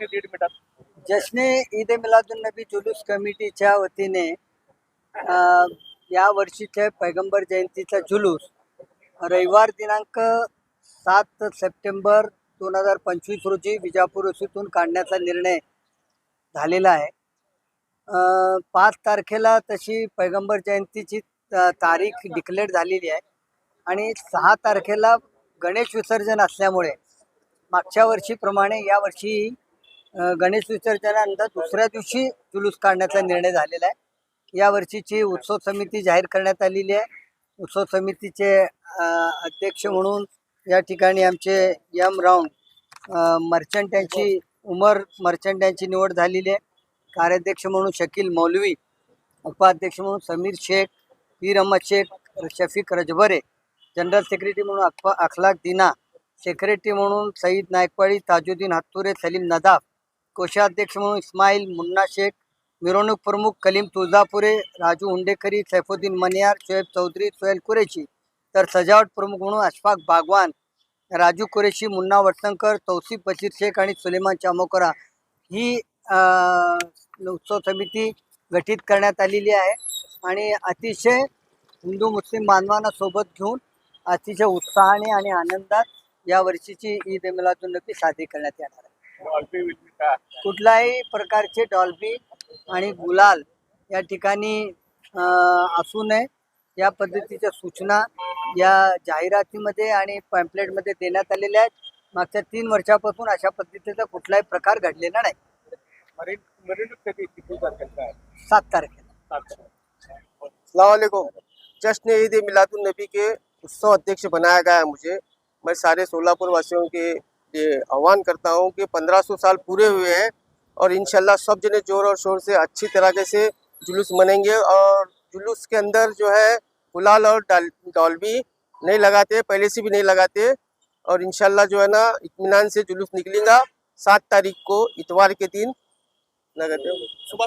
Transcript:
ते लीड मिळतात जश्ने ईद मिलादुल नबी जुलूस कमिटीच्या वतीने या वर्षीचे पैगंबर जयंतीचा जुलूस. रविवार दिनांक सात सप्टेंबर दोन हजार पंचवीस रोजी विजापूर येथून काढण्याचा निर्णय झालेला आहे. पाच तारखेला तशी पैगंबर जयंतीची तारीख डिक्लेअर झालेली आहे. आणि सहा तारखेला गणेश विसर्जन असल्यामुळे मागच्या वर्षीप्रमाणे यावर्षी गणेश विसर्जनानंतर दुसऱ्या दिवशी जुलूस काढण्याचा निर्णय झालेला आहे. या वर्षीची उत्सव समिती जाहीर करण्यात आलेली आहे. उत्सव समितीचे अध्यक्ष म्हणून या ठिकाणी आमचे यम राऊंड मर्चंट यांची उमर मर्चंट यांची निवड झालेली आहे. कार्याध्यक्ष म्हणून शकील मौलवी उपाध्यक्ष म्हणून समीर शेख पीर अहमद शेख शफीक रजबरे जनरल सेक्रेटरी म्हणून अखवा अखलाक दिना सेक्रेटरी म्हणून सईद नायकवाडी ताजुद्दीन हत्तुरे सलीम नदाफ कोषाध्यक्ष म्हणून इस्माईल मुन्ना शेख मिरवणूक प्रमुख कलीम तुळजापुरे राजू हुंडेकरी सैफुद्दीन मनियार शोएब चौधरी सोहेल कुरेशी तर सजावट प्रमुख म्हणून अशफाक बागवान राजू कुरेशी मुन्ना वटसंकर तौसिफ बशीर शेख आणि सुलेमान चामोकरा ही उत्सव समिती गठीत करण्यात आलेली आहे. आणि अतिशय हिंदू मुस्लिम बांधवांना सोबत घेऊन अतिशय उत्साहाने आणि आनंदात या वर्षीची ईद ए मिलादुल साजरी करण्यात येणार आहे. कुठल्याही प्रकारचे डॉल्बी आणि गुलाल या ठिकाणी अं, असू नये. या पद्धतीच्या सूचना या जाहिरातीमध्ये आणि पॅम्पलेटमध्ये देण्यात आलेल्या आहेत. मागच्या तीन वर्षापासून अशा पद्धतीचा कुठलाही प्रकार घडलेला नाही. सात तारखेला. सलामकुम जश्न ईद मिलादुल नबी के उत्सव अध्यक्ष बनाया गया है मुझे। मैं सारे सोलापुर वासियों के लिए आह्वान करता हूँ कि 1500 साल पूरे हुए हैं और इंशाल्लाह सब जने ज़ोर और शोर से अच्छी तरीके से जुलूस मनेंगे और जुलूस के अंदर जो है गुलाल और डाल डॉल्बी नहीं लगाते पहले से भी नहीं लगाते और इंशाल्लाह जो है ना इतमान से जुलूस निकलेगा सात तारीख को इतवार के दिन। लगाते हो। सुभाष